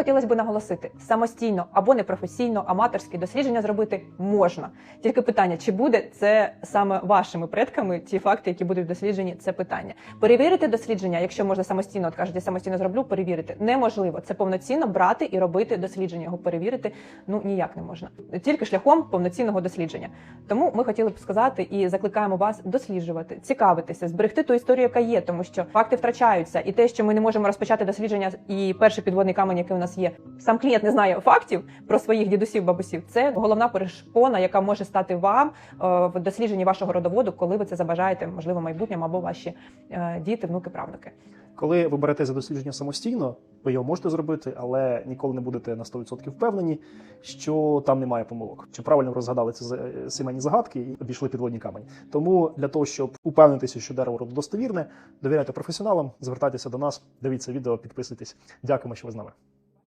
Хотілося б наголосити, самостійно або непрофесійно, аматорські дослідження зробити можна. Тільки питання, чи буде це саме вашими предками, ті факти, які будуть досліджені, це питання. Перевірити дослідження, якщо можна самостійно, от кажуть, я самостійно зроблю, перевірити неможливо. Це повноцінно брати і робити дослідження. Його перевірити ну ніяк не можна. Тільки шляхом повноцінного дослідження. Тому ми хотіли б сказати і закликаємо вас досліджувати, цікавитися, зберегти ту історію, яка є, тому що факти втрачаються, і те, що ми не можемо розпочати дослідження, і перший підводний камень, який у нас є, сам клієнт не знає фактів про своїх дідусів, бабусів. Це головна перешкода, яка може стати вам е, в дослідженні вашого родоводу, коли ви це забажаєте, можливо, в майбутньому або ваші е, діти, внуки, правнуки. Коли ви берете за дослідження самостійно, ви його можете зробити, але ніколи не будете на 100% впевнені, що там немає помилок. Чи правильно розгадали ці за- сімейні загадки і обійшли підводні камені. Тому для того, щоб упевнитися, що дерево роду достовірне, довіряйте професіоналам, звертайтеся до нас, дивіться відео, підписуйтесь. Дякуємо, що ви з нами.